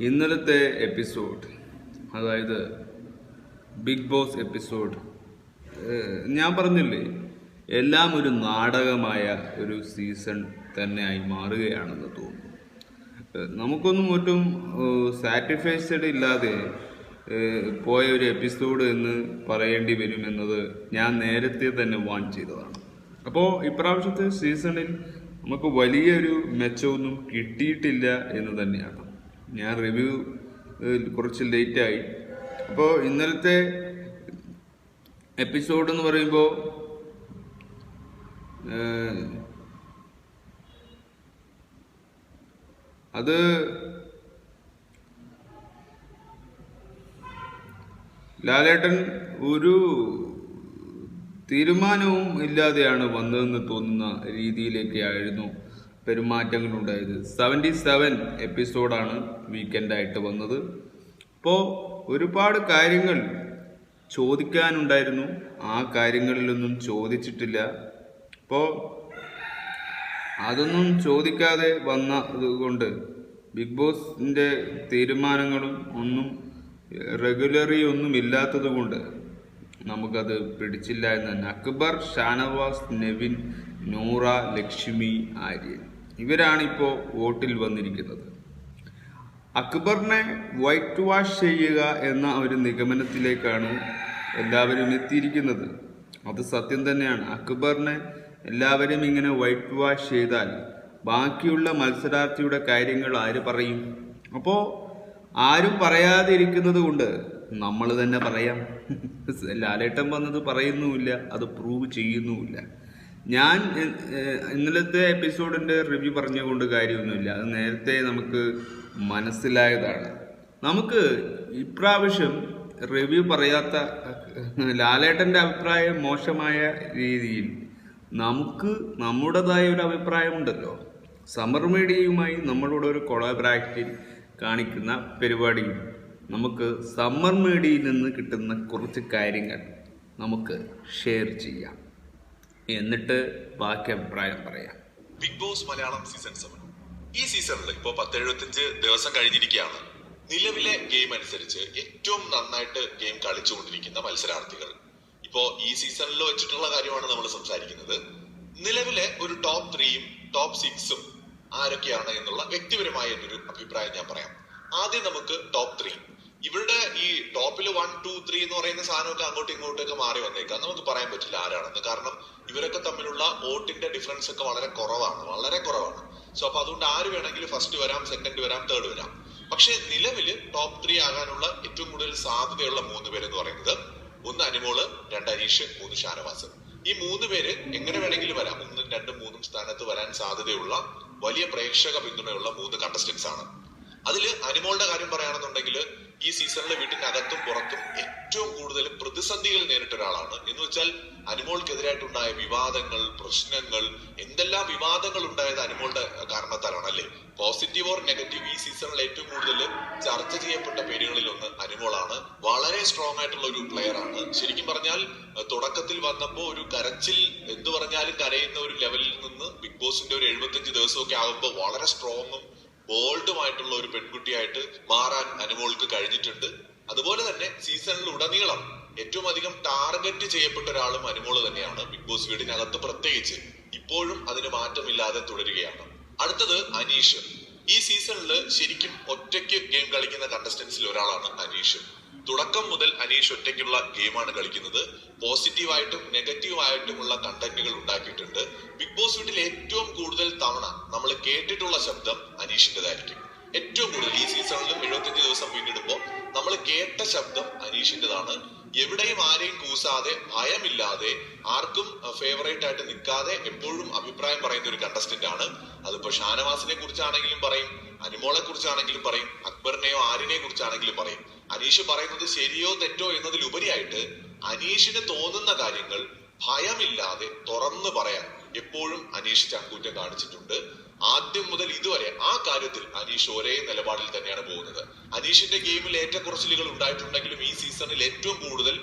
ഇന്നലത്തെ എപ്പിസോഡ് അതായത് big boss episode ഞാൻ പറഞ്ഞില്ലേ എല്ലാം ഒരു നാടകമായ ഒരു സീസൺ തന്നെയായി മാറുകയാണെന്ന് തോന്നുന്നു. നമുക്കൊന്നും ഒട്ടും സാറ്റിസ്ഫൈസ്ഡ് ഇല്ലാതെ പോയ ഒരു എപ്പിസോഡ് എന്ന് പറയേണ്ടി വരുമെന്നത് ഞാൻ നേരത്തെ തന്നെ വാൺ ചെയ്തതാണ്. അപ്പോൾ ഇപ്രാവശ്യത്തെ സീസണിൽ നമുക്ക് വലിയൊരു മെച്ചമൊന്നും കിട്ടിയിട്ടില്ല എന്ന് തന്നെയാണ്. ഞാൻ റിവ്യൂ കുറച്ച് ലേറ്റായി അപ്പോൾ ഇന്നലത്തെ എപ്പിസോഡ് എന്ന് പറയുമ്പോൾ അത് ലാലേട്ടൻ ഒരു തീരുമാനവും ഇല്ലാതെയാണ് വന്നതെന്ന് തോന്നുന്ന രീതിയിലേക്കായിരുന്നു പെരുമാറ്റങ്ങളുണ്ടായത്. സെവന്റി സെവൻ എപ്പിസോഡാണ് വീക്കെൻഡായിട്ട് വന്നത്. അപ്പോൾ ഒരുപാട് കാര്യങ്ങൾ ചോദിക്കാനുണ്ടായിരുന്നു. ആ കാര്യങ്ങളിലൊന്നും ചോദിച്ചിട്ടില്ല. അപ്പോൾ അതൊന്നും ചോദിക്കാതെ വന്നതുകൊണ്ട് ബിഗ് ബോസിന്റെ തീരുമാനങ്ങളും ഒന്നും റെഗുലറി ഒന്നും ഇല്ലാത്തത് കൊണ്ട് നമുക്കത് പിടിച്ചില്ല എന്ന് തന്നെ. അക്ബർ ഷാനവാസ് നെവിൻ നൂറ ലക്ഷ്മി ആര്യൻ. ഇവരാണിപ്പോൾ വോട്ടിൽ വന്നിരിക്കുന്നത്. അക്ബറിനെ വൈറ്റ് വാഷ് ചെയ്യുക എന്ന ഒരു നിഗമനത്തിലേക്കാണ് എല്ലാവരും എത്തിയിരിക്കുന്നത്. അത് സത്യം തന്നെയാണ്. അക്ബറിനെ എല്ലാവരും ഇങ്ങനെ വൈറ്റ് വാഷ് ചെയ്താൽ ബാക്കിയുള്ള മത്സരാർത്ഥിയുടെ കാര്യങ്ങൾ ആര് പറയും? അപ്പോൾ ആരും പറയാതിരിക്കുന്നത് കൊണ്ട് നമ്മൾ തന്നെ പറയാം. ലാലേട്ടൻ വന്നത് പറയുന്നുമില്ല അത് പ്രൂവ് ചെയ്യുന്നുമില്ല. ഞാൻ ഇന്നലത്തെ എപ്പിസോഡിന്റെ റിവ്യൂ പറഞ്ഞുകൊണ്ട് കാര്യമൊന്നുമില്ല. അത് നേരത്തെ നമുക്ക് മനസ്സിലായതാണ്. നമുക്ക് ഇപ്രാവശ്യം റിവ്യൂ പറയാത്ത ലാലേട്ടന്റെ അഭിപ്രായം മോശമായ രീതിയിൽ നമുക്ക് നമ്മുടേതായ ഒരു അഭിപ്രായമുണ്ടല്ലോ. സമർ മീഡിയയുമായി നമ്മളോട് ഒരു കാണിക്കുന്ന പരിപാടിയിൽ നമുക്ക് സമ്മർ മീഡിയയിൽ നിന്ന് കിട്ടുന്ന കുറച്ച് കാര്യങ്ങൾ നമുക്ക് ഷെയർ ചെയ്യാം. എന്നിട്ട് ബാക്കി അഭിപ്രായം പറയാം. Big Boss Malayalam season seven ഈ സീസണിൽ ഇപ്പോൾ പത്ത് എഴുപത്തഞ്ച് ദിവസം കഴിഞ്ഞിരിക്കുകയാണ്. നിലവിലെ ഗെയിം അനുസരിച്ച് ഏറ്റവും നന്നായിട്ട് ഗെയിം കളിച്ചുകൊണ്ടിരിക്കുന്ന മത്സരാർത്ഥികൾ. ഇപ്പോൾ ഈ സീസണിൽ വെച്ചിട്ടുള്ള കാര്യമാണ് നമ്മൾ സംസാരിക്കുന്നത്. നിലവിലെ ഒരു ടോപ്പ് ത്രീയും ടോപ്പ് സിക്സും ആരൊക്കെയാണ് എന്നുള്ള വ്യക്തിപരമായ ഒരു അഭിപ്രായം ഞാൻ പറയാം. ആദ്യം നമുക്ക് ടോപ്പ് ത്രീ ഇവരുടെ ഈ ടോപ്പിൽ വൺ ടു ത്രീ എന്ന് പറയുന്ന സാധനമൊക്കെ അങ്ങോട്ടും ഇങ്ങോട്ടൊക്കെ മാറി വന്നേക്കാം. നമുക്ക് പറയാൻ പറ്റില്ല ആരാണെന്ന്. കാരണം ഇവരൊക്കെ തമ്മിലുള്ള വോട്ടിന്റെ ഡിഫറൻസ് ഒക്കെ വളരെ കുറവാണ്. വളരെ കുറവാണ്. സോ അപ്പൊ അതുകൊണ്ട് ആര് വേണമെങ്കിലും ഫസ്റ്റ് വരാം സെക്കൻഡ് വരാം തേർഡ് വരാം. പക്ഷെ നിലവിൽ ടോപ്പ് ത്രീ ആകാനുള്ള ഏറ്റവും കൂടുതൽ സാധ്യതയുള്ള മൂന്ന് പേരെന്ന് പറയുന്നത് ഒന്ന് അനിമോൾ രണ്ട് അനീഷ് മൂന്ന് ഷാനവാസ്. ഈ മൂന്ന് പേര് എങ്ങനെ വേണമെങ്കിലും വരാം. ഒന്നും രണ്ടും മൂന്നും സ്ഥാനത്ത് വരാൻ സാധ്യതയുള്ള വലിയ പ്രേക്ഷക പിന്തുണയുള്ള മൂന്ന് കണ്ടസ്റ്റൻസ് ആണ്. അതിൽ അനിമോളുടെ കാര്യം പറയുകയാണെന്നുണ്ടെങ്കിൽ ഈ സീസണിൽ വീട്ടിനകത്തും പുറത്തും ഏറ്റവും കൂടുതൽ പ്രതിസന്ധികൾ നേരിട്ട ഒരാളാണ്. എന്ന് വെച്ചാൽ അനിമോൾക്കെതിരായിട്ടുണ്ടായ വിവാദങ്ങൾ പ്രശ്നങ്ങൾ എന്തെല്ലാം വിവാദങ്ങൾ ഉണ്ടായത് അനിമോളുടെ കാരണത്താലാണ് അല്ലേ പോസിറ്റീവ് ഓർ നെഗറ്റീവ് ഈ സീസണിൽ ഏറ്റവും കൂടുതൽ ചർച്ച ചെയ്യപ്പെട്ട പേരുകളിൽ ഒന്ന് അനിമോളാണ്. വളരെ സ്ട്രോങ് ആയിട്ടുള്ള ഒരു പ്ലെയർ ആണ്. ശരിക്കും പറഞ്ഞാൽ തുടക്കത്തിൽ വന്നപ്പോ ഒരു കരച്ചിൽ എന്തു പറഞ്ഞാലും കരയുന്ന ഒരു ലെവലിൽ നിന്ന് ബിഗ് ബോസിന്റെ ഒരു എഴുപത്തഞ്ച് ദിവസമൊക്കെ ആകുമ്പോൾ വളരെ സ്ട്രോങ്ങും ബോൾഡുമായിട്ടുള്ള ഒരു പെൺകുട്ടിയായിട്ട് മാറാൻ അനുമോൾക്ക് കഴിഞ്ഞിട്ടുണ്ട്. അതുപോലെ തന്നെ സീസണിൽ ഉടനീളം ഏറ്റവും അധികം ടാർഗറ്റ് ചെയ്യപ്പെട്ട ഒരാളും അനുമോൾ തന്നെയാണ് ബിഗ് ബോസ് വീടിനകത്ത് പ്രത്യേകിച്ച്. ഇപ്പോഴും അതിന് മാറ്റമില്ലാതെ തുടരുകയാണ്. അടുത്തത് അനീഷ്. ഈ സീസണിൽ ശരിക്കും ഒറ്റയ്ക്ക് ഗെയിം കളിക്കുന്ന കണ്ടസ്റ്റൻസിൽ ഒരാളാണ് അനീഷ്. തുടക്കം മുതൽ അനീഷ് ഒറ്റയ്ക്കുള്ള ഗെയിമാണ് കളിക്കുന്നത്. പോസിറ്റീവായിട്ടും നെഗറ്റീവായിട്ടുമുള്ള കണ്ടന്റുകൾ ഉണ്ടാക്കിയിട്ടുണ്ട്. ബിഗ് ബോസ് വീട്ടിൽ ഏറ്റവും കൂടുതൽ തവണ നമ്മൾ കേട്ടിട്ടുള്ള ശബ്ദം അനീഷിന്റേതായിരിക്കും ഏറ്റവും കൂടുതൽ ഈ സീസണിൽ എഴുപത്തിയഞ്ച് ദിവസം പിന്നിടുമ്പോൾ നമ്മൾ കേട്ട ശബ്ദം അനീഷിന്റെതാണ് എവിടെയും ആരെയും കൂസാതെ ഭയമില്ലാതെ ആർക്കും ഫേവറേറ്റ് ആയിട്ട് നിൽക്കാതെ എപ്പോഴും അഭിപ്രായം പറയുന്ന ഒരു കണ്ടസ്റ്റന്റ് ആണ്. അതിപ്പോ ഷാനവാസിനെ കുറിച്ചാണെങ്കിലും പറയും അനിമോളെ കുറിച്ചാണെങ്കിലും പറയും അക്ബറിനെയോ ആരിനെ കുറിച്ചാണെങ്കിലും പറയും. അനീഷ് പറയുന്നത് ശരിയോ തെറ്റോ എന്നതിലുപരിയായിട്ട് അനീഷിന് തോന്നുന്ന കാര്യങ്ങൾ ഭയമില്ലാതെ തുറന്നു പറയാൻ എപ്പോഴും അനീഷ് ചങ്കൂറ്റം കാണിച്ചിട്ടുണ്ട്. ആദ്യം മുതൽ ഇതുവരെ ആ കാര്യത്തിൽ അനീഷ് ഒരേ നിലപാടിൽ തന്നെയാണ് പോകുന്നത്. അനീഷിന്റെ ഗെയിമിൽ ഏറ്റക്കുറച്ചിലുകൾ ഉണ്ടായിട്ടുണ്ടെങ്കിലും ഈ സീസണിൽ ഏറ്റവും കൂടുതൽ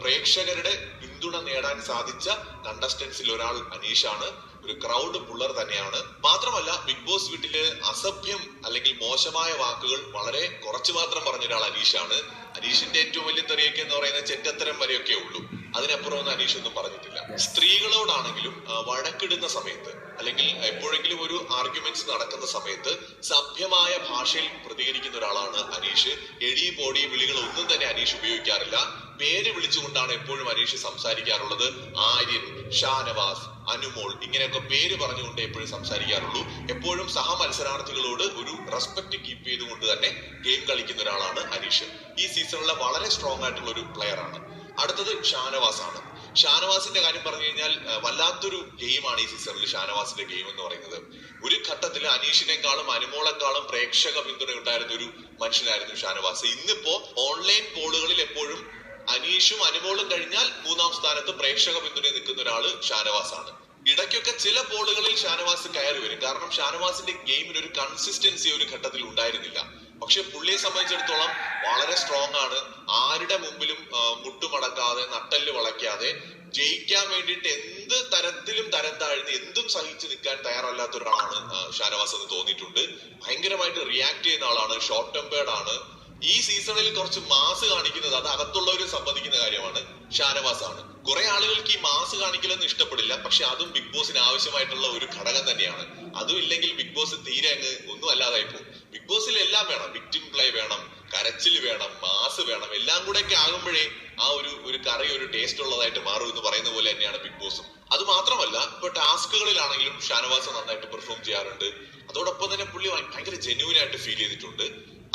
പ്രേക്ഷകരുടെ പിന്തുണ നേടാൻ സാധിച്ച കണ്ടസ്റ്റൻസിൽ ഒരാൾ അനീഷാണ്. ഒരു ക്രൗഡ് പുള്ളർ തന്നെയാണ്. മാത്രമല്ല ബിഗ് ബോസ് വീട്ടിൽ അസഭ്യം അല്ലെങ്കിൽ മോശമായ വാക്കുകൾ വളരെ കുറച്ചു മാത്രം പറഞ്ഞ ഒരാൾ അനീഷാണ്. അനീഷിന്റെ ഏറ്റവും വലിയ തെറിയൊക്കെ എന്ന് പറയുന്ന ചെറ്റത്തരം വരെയൊക്കെ ഉള്ളൂ. അതിനപ്പുറം ഒന്നും അനീഷ് ഒന്നും പറഞ്ഞിട്ടില്ല സ്ത്രീകളോടാണെങ്കിലും വഴക്കിടുന്ന സമയത്ത് അല്ലെങ്കിൽ എപ്പോഴെങ്കിലും ഒരു ആർഗ്യുമെന്റ്സ് നടക്കുന്ന സമയത്ത് സഭ്യമായ ഭാഷയിൽ പ്രതികരിക്കുന്ന ഒരാളാണ് അനീഷ്. എടി ബോഡി വിളികൾ ഒന്നും തന്നെ അനീഷ് ഉപയോഗിക്കാറില്ല. പേര് വിളിച്ചുകൊണ്ടാണ് എപ്പോഴും അനീഷ് സംസാരിക്കാറുള്ളത്. ആര്യൻ ഷാനവാസ് അനുമോൾ ഇങ്ങനെയൊക്കെ പേര് പറഞ്ഞുകൊണ്ട് എപ്പോഴും സംസാരിക്കാറുള്ളൂ. എപ്പോഴും സഹ മത്സരാർത്ഥികളോട് ഒരു റെസ്പെക്ട് കീപ്പ് ചെയ്തുകൊണ്ട് തന്നെ ഗെയിം കളിക്കുന്ന ഒരാളാണ് അനീഷ്. ഈ സീസണിലെ വളരെ സ്ട്രോങ് ആയിട്ടുള്ള ഒരു പ്ലെയർ ആണ്. അടുത്തത് ഷാനവാസാണ്. ഷാനവാസിന്റെ കാര്യം പറഞ്ഞു കഴിഞ്ഞാൽ വല്ലാത്തൊരു ഗെയിമാണ് ഈ സീസണിൽ ഷാനവാസിന്റെ ഗെയിം എന്ന് പറയുന്നത്. ഒരു ഘട്ടത്തിൽ അനീഷിനേക്കാളും അനുമോളെക്കാളും പ്രേക്ഷക പിന്തുണ ഉണ്ടായിരുന്ന ഒരു മനുഷ്യനായിരുന്നു ഷാനവാസ്. ഇന്നിപ്പോ ഓൺലൈൻ പോളുകളിൽ എപ്പോഴും അനീഷും അനുമോളും കഴിഞ്ഞാൽ മൂന്നാം സ്ഥാനത്ത് പ്രേക്ഷക പിന്തുണ നിൽക്കുന്ന ഒരാൾ ഷാനവാസാണ്. ഇടയ്ക്കൊക്കെ ചില പോളുകളിൽ ഷാനവാസ് കയറി വരും. കാരണം ഷാനവാസിന്റെ ഗെയിമിന് ഒരു കൺസിസ്റ്റൻസി ഒരു ഘട്ടത്തിൽ ഉണ്ടായിരുന്നില്ല. പക്ഷെ പുള്ളിയെ സംബന്ധിച്ചിടത്തോളം വളരെ സ്ട്രോങ് ആണ്. ആരുടെ മുമ്പിലും മുട്ടുമടക്കാതെ നട്ടൽ വളയ്ക്കാതെ ജയിക്കാൻ വേണ്ടിയിട്ട് എന്ത് തരത്തിലും തരം താഴ്ന്ന് എന്തും സഹിച്ചു നിൽക്കാൻ തയ്യാറല്ലാത്ത ഒരാളാണ് ഷാനവാസ് എന്ന് തോന്നിയിട്ടുണ്ട്. ഭയങ്കരമായിട്ട് റിയാക്ട് ചെയ്യുന്ന ആളാണ് ഷോർട്ട് ടെമ്പേർഡ് ആണ്. ഈ സീസണിൽ കുറച്ച് മാസ് കാണിക്കുന്നത് അത് അകത്തുള്ളവരും സംബന്ധിക്കുന്ന കാര്യമാണ്. ഷാനവാസ് ആണ്. കുറെ ആളുകൾക്ക് ഈ മാസ് കാണിക്കലൊന്നും ഇഷ്ടപ്പെടില്ല. പക്ഷെ അതും ബിഗ് ബോസിന് ആവശ്യമായിട്ടുള്ള ഒരു ഘടകം തന്നെയാണ്. അതും ഇല്ലെങ്കിൽ ബിഗ് ബോസ് തീരെ അങ്ങ് ഒന്നും അല്ലാതായി പോകും. ബിഗ് ബോസിൽ എല്ലാം വേണം. വിക്ടിം പ്ലേ വേണം കരച്ചിൽ വേണം മാസ് വേണം എല്ലാം കൂടെ ഒക്കെ ആകുമ്പോഴേ ആ ഒരു ഒരു കറി ഒരു ടേസ്റ്റ് ഉള്ളതായിട്ട് മാറും എന്ന് പറയുന്ന പോലെ തന്നെയാണ് ബിഗ് ബോസും അത് മാത്രമല്ല ഇപ്പൊ ടാസ്കുകളിലാണെങ്കിലും ഷാനവാസ് നന്നായിട്ട് പെർഫോം ചെയ്യാറുണ്ട്. അതോടൊപ്പം തന്നെ പുള്ളി ഭയ- ഭയങ്കര ജെന്യൂൻ ആയിട്ട് ഫീൽ ചെയ്തിട്ടുണ്ട്.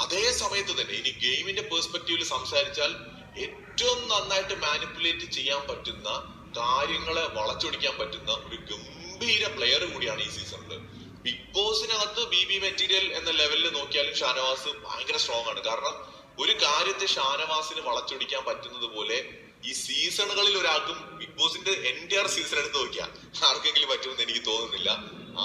അതേ സമയത്ത് തന്നെ ഇനി ഗെയിമിന്റെ പെർസ്പെക്റ്റീവിൽ സംസാരിച്ചാൽ ഏറ്റവും നന്നായിട്ട് മാനിപ്പുലേറ്റ് ചെയ്യാൻ പറ്റുന്ന കാര്യങ്ങളെ വളച്ചൊടിക്കാൻ പറ്റുന്ന ഒരു ഗംഭീര പ്ലെയർ കൂടിയാണ് ഈ സീസണിൽ ബിഗ് ബോസിനകത്ത് ബി ബി മെറ്റീരിയൽ എന്ന ലെവലിൽ നോക്കിയാലും ഷാനവാസ് ഭയങ്കര സ്ട്രോങ് ആണ്. കാരണം ഒരു കാര്യത്തെ ഷാനവാസിന് വളച്ചൊടിക്കാൻ പറ്റുന്നത് പോലെ ഈ സീസണുകളിൽ ഒരാൾക്കും ബിഗ് ബോസിന്റെ എന്റയർ സീസൺ എടുത്ത് നോക്കിയാൽ ആർക്കെങ്കിലും പറ്റുമെന്ന് എനിക്ക് തോന്നുന്നില്ല.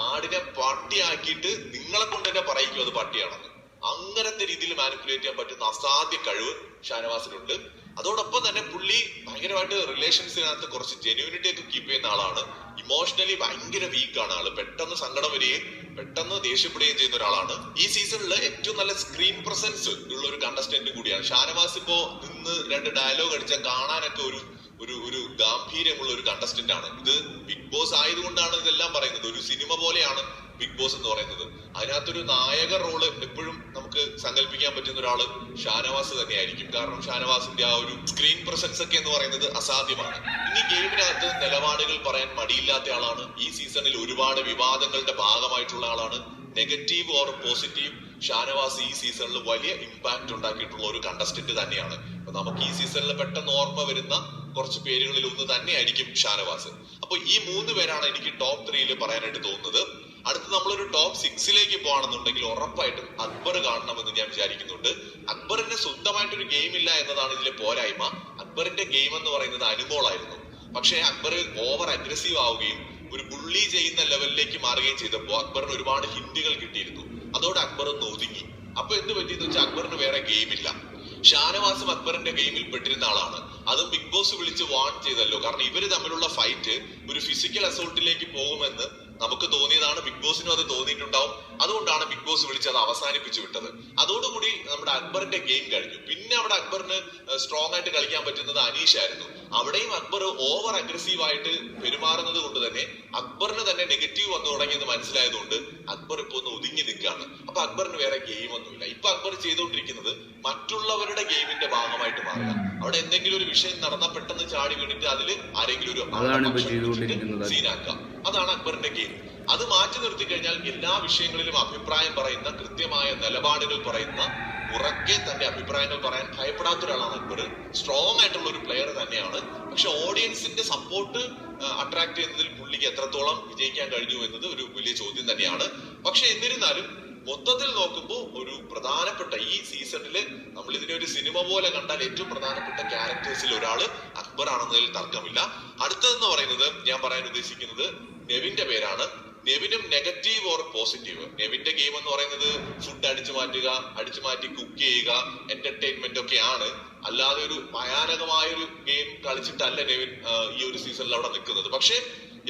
ആടിനെ പട്ടിയാക്കിയിട്ട് നിങ്ങളെ കൊണ്ട് തന്നെ പറയിക്കും അത് പട്ടിയാണെന്ന്. അങ്ങനത്തെ രീതിയിൽ മാനിപ്പുലേറ്റ് ചെയ്യാൻ പറ്റുന്ന അസാധ്യ കഴിവ് ഷാനവാസിനുണ്ട്. അതോടൊപ്പം തന്നെ പുള്ളി ഭയങ്കരമായിട്ട് റിലേഷൻസിനകത്ത് കുറച്ച് ജെന്യൂനിറ്റി ഒക്കെ കീപ്പ് ചെയ്യുന്ന ആളാണ്. ഇമോഷണലി ഭയങ്കര വീക്കാണ് ആൾ. പെട്ടെന്ന് സങ്കടം വരികയും പെട്ടെന്ന് ദേഷ്യപ്പെടുകയും ചെയ്യുന്ന ഒരാളാണ്. ഈ സീസണിൽ ഏറ്റവും നല്ല സ്ക്രീൻ പ്രസൻസ് ഉള്ള ഒരു കണ്ടസ്റ്റന്റ് കൂടിയാണ്. ഷാനവാസ് ഇപ്പോ നിന്ന് രണ്ട് ഡയലോഗ് അടിച്ചാൽ കാണാനൊക്കെ ഒരു ഒരു ഒരു ഗാംഭീര്യമുള്ള ഒരു കണ്ടസ്റ്റന്റ് ആണ്. ഇത് ബിഗ് ബോസ് ആയതുകൊണ്ടാണ് ഇതെല്ലാം പറയുന്നത്. ഒരു സിനിമ പോലെയാണ് ബിഗ് ബോസ് എന്ന് പറയുന്നത്. അതിനകത്തൊരു നായക റോൾ എപ്പോഴും നമുക്ക് സങ്കല്പിക്കാൻ പറ്റുന്ന ഒരാൾ ഷാനവാസ് തന്നെയായിരിക്കും. കാരണം ഷാനവാസിന്റെ ആ ഒരു സ്ക്രീൻ പ്രസൻസ് ഒക്കെ എന്ന് പറയുന്നത് അസാധ്യമാണ്. ഇനി ഗെയിമിനകത്ത് നിലപാടുകൾ പറയാൻ മടിയില്ലാത്ത ആളാണ്. ഈ സീസണിൽ ഒരുപാട് വിവാദങ്ങളുടെ ഭാഗമായിട്ടുള്ള ആളാണ്. നെഗറ്റീവ് ഓർ പോസിറ്റീവ് ഷാനവാസ് ഈ സീസണിൽ വലിയ ഇമ്പാക്ട് ഉണ്ടാക്കിയിട്ടുള്ള ഒരു കണ്ടസ്റ്റന്റ് തന്നെയാണ്. അപ്പൊ നമുക്ക് ഈ സീസണിൽ പെട്ടെന്ന് ഓർമ്മ വരുന്ന കുറച്ച് പേരുകളിൽ ഒന്ന് തന്നെയായിരിക്കും ഷാനവാസ്. അപ്പൊ ഈ മൂന്ന് പേരാണ് എനിക്ക് ടോപ്പ് ത്രീയിൽ പറയാനായിട്ട് തോന്നുന്നത്. അടുത്ത് നമ്മളൊരു ടോപ്പ് സിക്സിലേക്ക് പോകണമെന്നുണ്ടെങ്കിൽ ഉറപ്പായിട്ടും അക്ബർ കാണണമെന്ന് ഞാൻ വിചാരിക്കുന്നുണ്ട്. അക്ബറിന് സ്വന്തമായിട്ടൊരു ഗെയിം ഇല്ല എന്നതാണ് ഇതിലെ പോരായ്മ. അക്ബറിന്റെ ഗെയിം എന്ന് പറയുന്നത് അനുമോളായിരുന്നു. പക്ഷേ അക്ബർ ഓവർ അഗ്രസീവ് ആവുകയും ഒരു ബുള്ളി ചെയ്യുന്ന ലെവലിലേക്ക് മാറുകയും ചെയ്തപ്പോൾ അക്ബറിന് ഒരുപാട് ഹിന്ദികൾ കിട്ടിയിരുന്നു. അതോടെ അക്ബർ ഒന്ന് ഒതുങ്ങി. അപ്പൊ എന്ത് പറ്റിയെന്ന് വെച്ചാൽ അക്ബറിന് വേറെ ഗെയിം ഇല്ല. ഷാനവാസും അക്ബറിന്റെ ഗെയിമിൽ പെട്ടിരുന്ന ആളാണ്. അത് ബിഗ് ബോസ് വിളിച്ച് വാൺ ചെയ്തല്ലോ. കാരണം ഇവർ തമ്മിലുള്ള ഫൈറ്റ് ഒരു ഫിസിക്കൽ അസോൾട്ടിലേക്ക് പോകുമെന്ന് നമുക്ക് തോന്നിയതാണ്. ബിഗ് ബോസിനും അത് തോന്നിയിട്ടുണ്ടാവും. അതുകൊണ്ടാണ് ബിഗ് ബോസ് വിളിച്ച് അത് അവസാനിപ്പിച്ചു വിട്ടത്. അതോടുകൂടി നമ്മുടെ അക്ബറിന്റെ ഗെയിം കഴിഞ്ഞു. പിന്നെ അവിടെ അക്ബറിന് സ്ട്രോങ് ആയിട്ട് കളിക്കാൻ പറ്റുന്നത് അനീഷ് ആയിരുന്നു. അവിടെയും അക്ബർ ഓവർ അഗ്രസീവ് ആയിട്ട് പെരുമാറുന്നത് കൊണ്ട് തന്നെ അക്ബറിന് തന്നെ നെഗറ്റീവ് വന്നു തുടങ്ങിയത് മനസ്സിലായതുകൊണ്ട് അക്ബർ ഇപ്പൊ ഒന്ന് ഒതുങ്ങി നിൽക്കുകയാണ്. അപ്പൊ അക്ബറിന് വേറെ ഗെയിം ഒന്നുമില്ല ഇപ്പൊ അക്ബർ ചെയ്തുകൊണ്ടിരിക്കുന്നത് മറ്റുള്ളവരുടെ ഗെയിമിന്റെ ഭാഗമായിട്ട് മാറുക. അവിടെ എന്തെങ്കിലും ഒരു വിഷയം നടന്നാൽ പെട്ടെന്ന് ചാടി വീണിട്ട് അതിൽ ആരെങ്കിലും ഒരു. സീനാക്കുക. അതാണ് അക്ബറിന്റെ ഗെയിം അത് മാറ്റി നിർത്തി കഴിഞ്ഞാൽ എല്ലാ വിഷയങ്ങളിലും അഭിപ്രായം പറയുന്ന കൃത്യമായ നിലപാടുകൾ പറയുന്ന ഉറക്കെ തന്റെ അഭിപ്രായങ്ങൾ പറയാൻ ഭയപ്പെടാത്ത ഒരാളാണ് അക്ബർ സ്ട്രോങ് ആയിട്ടുള്ള ഒരു പ്ലെയർ തന്നെയാണ്. പക്ഷെ ഓഡിയൻസിന്റെ സപ്പോർട്ട് അട്രാക്ട് ചെയ്യുന്നതിൽ പുള്ളിക്ക് എത്രത്തോളം വിജയിക്കാൻ കഴിഞ്ഞു എന്നത് ഒരു വലിയ ചോദ്യം തന്നെയാണ്. പക്ഷെ എന്നിരുന്നാലും മൊത്തത്തിൽ നോക്കുമ്പോൾ ഒരു പ്രധാനപ്പെട്ട ഈ സീസണിൽ നമ്മൾ ഇതിനെ ഒരു സിനിമ പോലെ കണ്ടാൽ ഏറ്റവും പ്രധാനപ്പെട്ട ക്യാരക്ടേഴ്സിൽ ഒരാൾ അക്ബർ ആണെന്നതിൽ തർക്കമില്ല. അടുത്തതെന്ന് പറയുന്നത് ഞാൻ പറയാൻ ഉദ്ദേശിക്കുന്നത് നെവിന്റെ പേരാണ്. നെവിനും നെഗറ്റീവ് ഓർ പോസിറ്റീവ്? നെവിന്റെ ഗെയിം എന്ന് പറയുന്നത് ഫുഡ് അടിച്ചു മാറ്റുക അടിച്ചു മാറ്റി കുക്ക് ചെയ്യുക എന്റർടൈൻമെന്റ് ഒക്കെ ആണ്. അല്ലാതെ ഒരു ഭയാനകമായ ഒരു ഗെയിം കളിച്ചിട്ടല്ല നെവിൻ ഈ ഒരു സീസണിൽ അവിടെ നിൽക്കുന്നത്. പക്ഷേ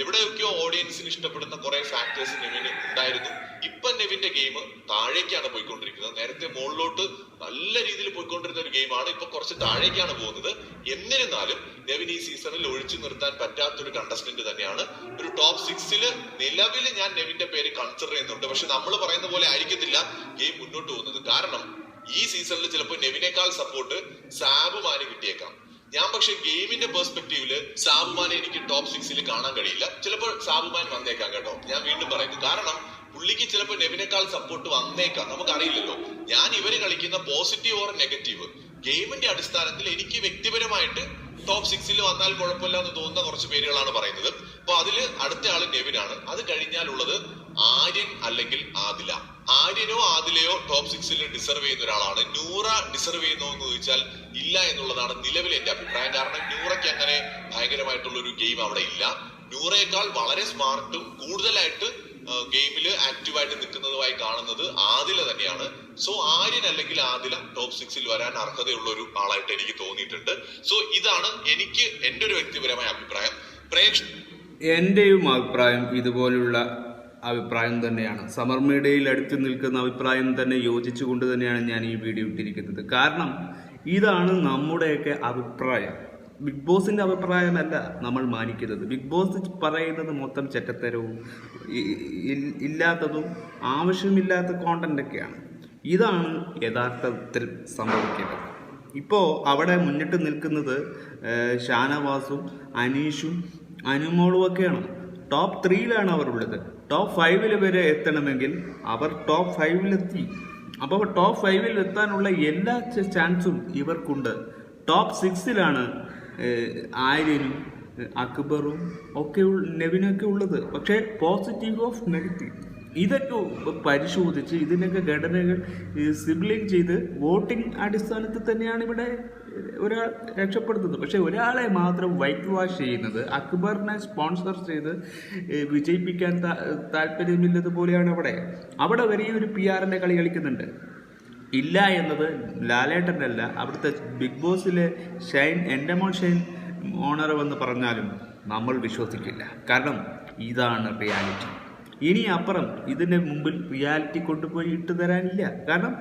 എവിടെയൊക്കെയോ ഓഡിയൻസിന് ഇഷ്ടപ്പെടുന്ന കുറെ ഫാക്ടേഴ്സ് നെവിന് ഉണ്ടായിരുന്നു. ഇപ്പൊ നെവിന്റെ ഗെയിം താഴേക്കാണ് പോയിക്കൊണ്ടിരിക്കുന്നത്. നേരത്തെ മുകളിലോട്ട് നല്ല രീതിയിൽ പോയിക്കൊണ്ടിരുന്ന ഒരു ഗെയിമാണ് ഇപ്പൊ കുറച്ച് താഴേക്കാണ് പോകുന്നത്. എന്നിരുന്നാലും നെവിൻ ഈ സീസണിൽ ഒഴിച്ചു നിർത്താൻ പറ്റാത്തൊരു കണ്ടസ്റ്റന്റ് തന്നെയാണ്. ഒരു ടോപ്പ് സിക്സിൽ നിലവിൽ ഞാൻ നെവിന്റെ പേര് കൺസിഡർ ചെയ്യുന്നുണ്ട്. പക്ഷെ നമ്മൾ പറയുന്ന പോലെ ആയിരിക്കത്തില്ല ഗെയിം മുന്നോട്ട് പോകുന്നത്. കാരണം ഈ സീസണിൽ ചിലപ്പോൾ നെവിനേക്കാൾ സപ്പോർട്ട് സാബുമാന് കിട്ടിയേക്കാം. ഞാൻ പക്ഷെ ഗെയിമിന്റെ പെർസ്പെക്ടീവിൽ സാബുമാനെ എനിക്ക് ടോപ്പ് സിക്സിൽ കാണാൻ കഴിയില്ല. ചിലപ്പോൾ സാബുമാൻ വന്നേക്കാം കേട്ടോ. ഞാൻ വീണ്ടും പറയുന്നു. കാരണം പുള്ളിക്ക് ചിലപ്പോൾ നെവിനേക്കാൾ സപ്പോർട്ട് വന്നേക്കാം. നമുക്കറിയില്ലല്ലോ. ഞാൻ ഇവർ കളിക്കുന്ന പോസിറ്റീവ് ഓർ നെഗറ്റീവ് ഗെയിമിന്റെ അടിസ്ഥാനത്തിൽ എനിക്ക് വ്യക്തിപരമായിട്ട് ടോപ്പ് സിക്സിൽ വന്നാൽ കുഴപ്പമില്ല എന്ന് തോന്നുന്ന കുറച്ച് പേരുകളാണ് പറയുന്നത്. അപ്പൊ അതിൽ അടുത്ത ആൾ നെവിനാണ്. അത് കഴിഞ്ഞാലുള്ളത് ആര്യൻ അല്ലെങ്കിൽ ആദില. ആര്യനോ ആദിലയോ ടോപ്പ് സിക്സിൽ ഡിസർവ് ചെയ്യുന്ന ഒരാളാണ്. നൂറ ഡിസർവ് ചെയ്യുന്നോ എന്ന് ചോദിച്ചാൽ ഇല്ല എന്നുള്ളതാണ് നിലവിൽ എന്റെ അഭിപ്രായം. കാരണം നൂറയ്ക്ക് അങ്ങനെ ഭയങ്കരമായിട്ടുള്ള ഒരു ഗെയിം അവിടെ ഇല്ല. നൂറയേക്കാൾ വളരെ സ്മാർട്ടും കൂടുതലായിട്ട് ഗെയിമിൽ ആക്റ്റീവായിട്ട് നിൽക്കുന്നതുമായി കാണുന്നത് ആദില തന്നെയാണ്. സോ ആര്യൻ അല്ലെങ്കിൽ ആദില ടോപ്പ് സിക്സിൽ വരാൻ അർഹതയുള്ള ഒരു ആളായിട്ട് എനിക്ക് തോന്നിയിട്ടുണ്ട്. സോ ഇതാണ് എനിക്ക് എന്റെ ഒരു വ്യക്തിപരമായ അഭിപ്രായം. പ്രേക്ഷ എന്റെയും അഭിപ്രായം ഇതുപോലുള്ള അഭിപ്രായം തന്നെയാണ്. സമർ മീഡിയയിൽ അടുത്ത് നിൽക്കുന്ന അഭിപ്രായം തന്നെ യോജിച്ചുകൊണ്ട് തന്നെയാണ് ഞാൻ ഈ വീഡിയോ ഇട്ടിരിക്കുന്നത്. കാരണം ഇതാണ് നമ്മുടെയൊക്കെ അഭിപ്രായം. ബിഗ് ബോസിന്റെ അഭിപ്രായമല്ല നമ്മൾ മാനിക്കുന്നത്. ബിഗ് ബോസ് പറയുന്നത് മൊത്തം ചെറ്റത്തരവും ഇല്ലാത്തതും ആവശ്യമില്ലാത്ത കോണ്ടൊക്കെയാണ് ഇതാണ് യഥാർത്ഥത്തിൽ സംഭവിക്കേണ്ടത്. ഇപ്പോൾ അവിടെ മുന്നിട്ട് നിൽക്കുന്നത് ഷാനവാസും അനീഷും അനുമോളും ഒക്കെയാണ്. ടോപ്പ് ത്രീയിലാണ് അവർ ഉള്ളത്. ടോപ്പ് ഫൈവിൽ വരെ എത്തണമെങ്കിൽ അവർ ടോപ്പ് ഫൈവിലെത്തി അപ്പോൾ ടോപ്പ് ഫൈവിൽ എത്താനുള്ള എല്ലാ ചാൻസും ഇവർക്കുണ്ട്. ടോപ്പ് സിക്സിലാണ് ആര്യനും അക്ബറും ഒക്കെ നെവിനൊക്കെ ഉള്ളത്. പക്ഷേ പോസിറ്റീവ് ഓഫ് നെഗറ്റീവ് ഇതൊക്കെ പരിശോധിച്ച് ഇതിനൊക്കെ ഘടനകൾ സിബ്ലിംഗ് ചെയ്ത് വോട്ടിംഗ് അടിസ്ഥാനത്തിൽ തന്നെയാണ് ഇവിടെ ഒരാൾ രക്ഷപ്പെടുത്തുന്നത് പക്ഷേ ഒരാളെ മാത്രം വൈറ്റ് വാഷ് ചെയ്യുന്നത് അക്ബറിനെ സ്പോൺസർ ചെയ്ത് വിജയിപ്പിക്കാൻ താല്പര്യമില്ലതുപോലെയാണ് അവിടെ. അവിടെ വരെ ഒരു പി ആറിന്റെ കളി കളിക്കുന്നുണ്ട്. ഇല്ല എന്നത് ലാലേട്ടന്റെ അല്ല അവിടുത്തെ ബിഗ് ബോസിലെ ഷൈൻ എന്റെ മോൾ ഷൈൻ ഓണർ എന്ന് പറഞ്ഞാലും നമ്മൾ വിശ്വസിക്കില്ല. കാരണം ഇതാണ് റിയാലിറ്റി ഇനി അപ്പുറം ഇതിന്റെ മുമ്പിൽ റിയാലിറ്റി കൊണ്ടുപോയി ഇട്ട് തരാനില്ല. കാരണം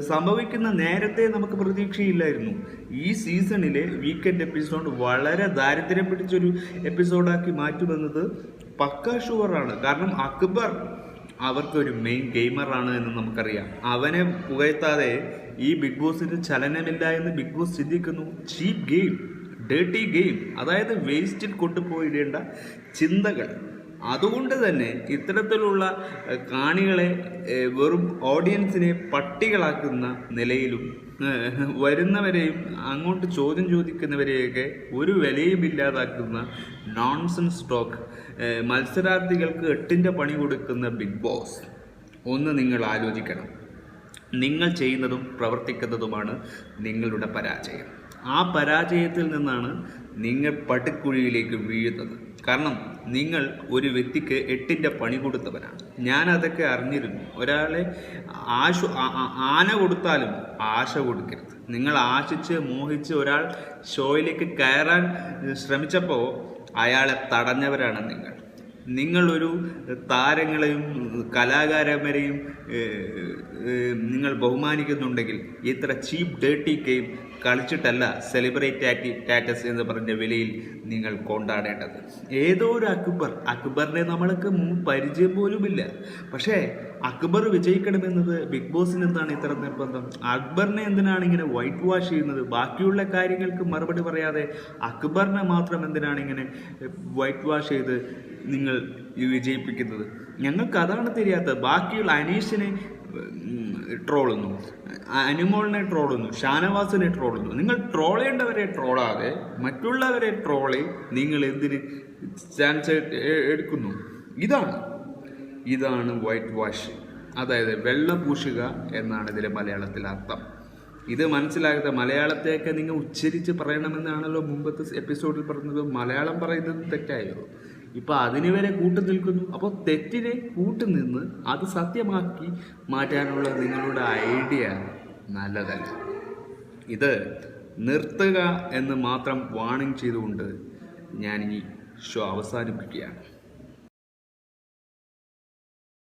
സംഭവിക്കുന്ന നേരത്തെ നമുക്ക് പ്രതീക്ഷയില്ലായിരുന്നു. ഈ സീസണിലെ വീക്കെൻഡ് എപ്പിസോഡ് വളരെ ദാരിദ്ര്യം പിടിച്ചൊരു എപ്പിസോഡാക്കി മാറ്റുമെന്നത് പക്ക ഷുവറാണ് കാരണം അക്ബർ അവർക്കൊരു മെയിൻ ഗെയിമറാണ് എന്ന് നമുക്കറിയാം. അവനെ പുകഴ്ത്താതെ ഈ ബിഗ് ബോസിന് ചലനമില്ല എന്ന് ബിഗ് ബോസ് ചിന്തിക്കുന്നു. ചീപ്പ് ഗെയിം ഡേർട്ടി ഗെയിം അതായത് വേസ്റ്റിൽ കൊണ്ടുപോയിടേണ്ട ചിന്തകൾ. അതുകൊണ്ട് തന്നെ ഇത്തരത്തിലുള്ള കാണികളെ വെറും ഓഡിയൻസിനെ പട്ടികളാക്കുന്ന നിലയിലും വരുന്നവരെയും അങ്ങോട്ട് ചോദ്യം ചോദിക്കുന്നവരെയൊക്കെ ഒരു വിലയും ഇല്ലാതാക്കുന്ന നോൺസെൻസ് സ്റ്റോക്ക് മത്സരാർത്ഥികൾക്ക് എട്ടിന്റെ പണി കൊടുക്കുന്ന ബിഗ് ബോസ് ഒന്ന് നിങ്ങൾ ആലോചിക്കണം. നിങ്ങൾ ചെയ്യുന്നതും പ്രവർത്തിക്കുന്നതുമാണ് നിങ്ങളുടെ പരാജയം. ആ പരാജയത്തിൽ നിന്നാണ് നിങ്ങൾ പടുക്കുഴിയിലേക്ക് വീഴുന്നത്. കാരണം നിങ്ങൾ ഒരു വ്യക്തിക്ക് എട്ടിന്റെ പണി കൊടുത്തവനാണ് ഞാൻ അതൊക്കെ അറിഞ്ഞിരുന്നു. ഒരാളെ ആശ ആന കൊടുത്താലും ആശ കൊടുക്കരുത്. നിങ്ങൾ ആശിച്ച് മോഹിച്ച് ഒരാൾ ഷോയിലേക്ക് കയറാൻ ശ്രമിച്ചപ്പോൾ അയാളെ തടഞ്ഞവരാണ് നിങ്ങൾ. നിങ്ങളൊരു താരങ്ങളെയും കലാകാരന്മാരെയും നിങ്ങൾ ബഹുമാനിക്കുന്നുണ്ടെങ്കിൽ ഇത്ര ചീപ്പ് ഡേർട്ടി ഗെയിം കളിച്ചിട്ടല്ല സെലിബ്രേറ്റ് സ്റ്റാറ്റസ് എന്ന് പറഞ്ഞ വിലയിൽ നിങ്ങൾ കൊണ്ടാടേണ്ടത്. ഏതോ ഒരു അക്ബർ അക്ബറിനെ നമ്മൾക്ക് പരിചയം പോലുമില്ല. പക്ഷേ അക്ബർ വിജയിക്കണമെന്നത് ബിഗ് ബോസിന് എന്താണ് ഇത്ര നിർബന്ധം? അക്ബറിനെ എന്തിനാണ് ഇങ്ങനെ വൈറ്റ് വാഷ് ചെയ്യുന്നത്? ബാക്കിയുള്ള കാര്യങ്ങൾക്ക് മറുപടി പറയാതെ അക്ബറിനെ മാത്രം എന്തിനാണ് ഇങ്ങനെ വൈറ്റ് വാഷ് ചെയ്ത് നിങ്ങൾ വിജയിപ്പിക്കുന്നത്. ഞങ്ങൾക്ക് അതാണ് തിരിയാത്തത്. ബാക്കിയുള്ള അനീഷിനെ ട്രോളുന്നു. അനുമോളിനെ ട്രോളുന്നു. ഷാനവാസിനെ ട്രോളുന്നു. നിങ്ങൾ ട്രോൾ ചെയ്യേണ്ടവരെ ട്രോളാതെ മറ്റുള്ളവരെ ട്രോളി നിങ്ങൾ എന്തിന് ചാൻസ് എടുക്കുന്നു? ഇതാണ്. ഇതാണ് വൈറ്റ് വാഷ് അതായത് വെള്ള പൂശുക എന്നാണ് ഇതിലെ മലയാളത്തിൽ അർത്ഥം. ഇത് മനസ്സിലാകാത്ത മലയാളത്തെയൊക്കെ നിങ്ങൾ ഉച്ചരിച്ച് പറയണമെന്നാണല്ലോ മുമ്പത്തെ എപ്പിസോഡിൽ പറഞ്ഞത്. മലയാളം പറയുന്നത് തെറ്റായോ? ഇപ്പം അതിന് വരെ കൂട്ടു നിൽക്കുന്നു. അപ്പോൾ തെറ്റിനെ കൂട്ടു നിന്ന് അത് സത്യമാക്കി മാറ്റാനുള്ള നിങ്ങളുടെ ഐഡിയ നല്ലതല്ല. ഇത് നിർത്തുക എന്ന് മാത്രം വാണിംഗ് ചെയ്തുകൊണ്ട് ഞാൻ ഈ ഷോ അവസാനിപ്പിക്കുകയാണ്.